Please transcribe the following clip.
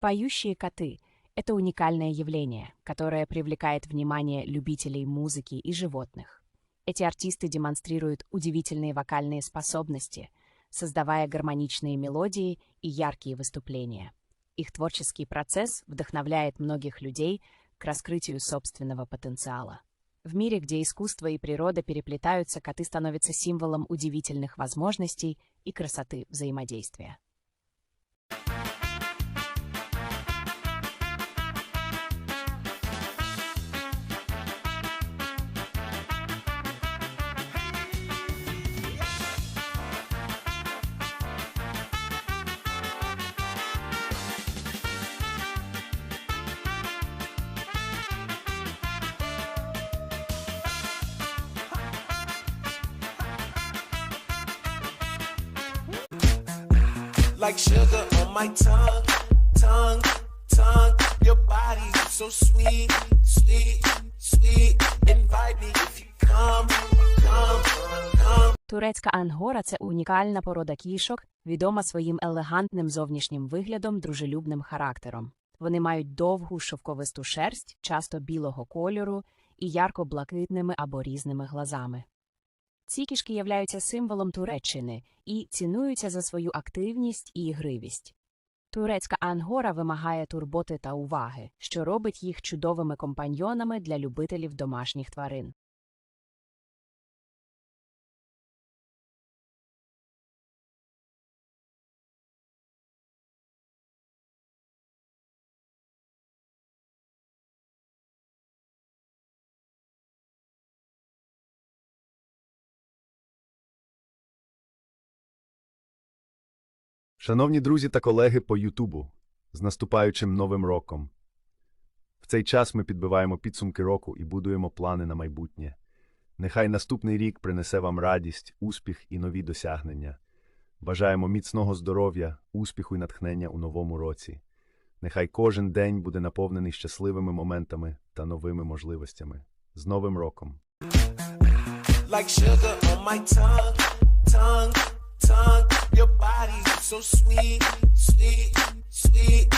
Поющие коты – это уникальное явление, которое привлекает внимание любителей музыки и животных. Эти артисты демонстрируют удивительные вокальные способности, создавая гармоничные мелодии и яркие выступления. Их творческий процесс вдохновляет многих людей к раскрытию собственного потенциала. В мире, где искусство и природа переплетаются, коты становятся символом удивительных возможностей и красоты взаимодействия. Like sugar on my tongue, tongue, tongue. Your body so sweet, sweet, sweet. Invite me if you come, come, come. Турецька ангора це унікальна порода кішок, відома своїм елегантним зовнішнім виглядом, дружелюбним характером. Вони мають довгу шовковисту шерсть, часто білого кольору, і ярко-блакитними або різними глазами. Ці кішки являються символом Туреччини і цінуються за свою активність і ігривість. Турецька ангора вимагає турботи та уваги, що робить їх чудовими компаньйонами для любителів домашніх тварин. Шановні друзі та колеги по Ютубу, з наступаючим новим роком. В цей час ми підбиваємо підсумки року і будуємо плани на майбутнє. Нехай наступний рік принесе вам радість, успіх і нові досягнення. Бажаємо міцного здоров'я, успіху і натхнення у новому році. Нехай кожен день буде наповнений щасливими моментами та новими можливостями. З Новим роком! like sugar on my tongue, tongue, tongue. Your body so sweet, sweet, sweet.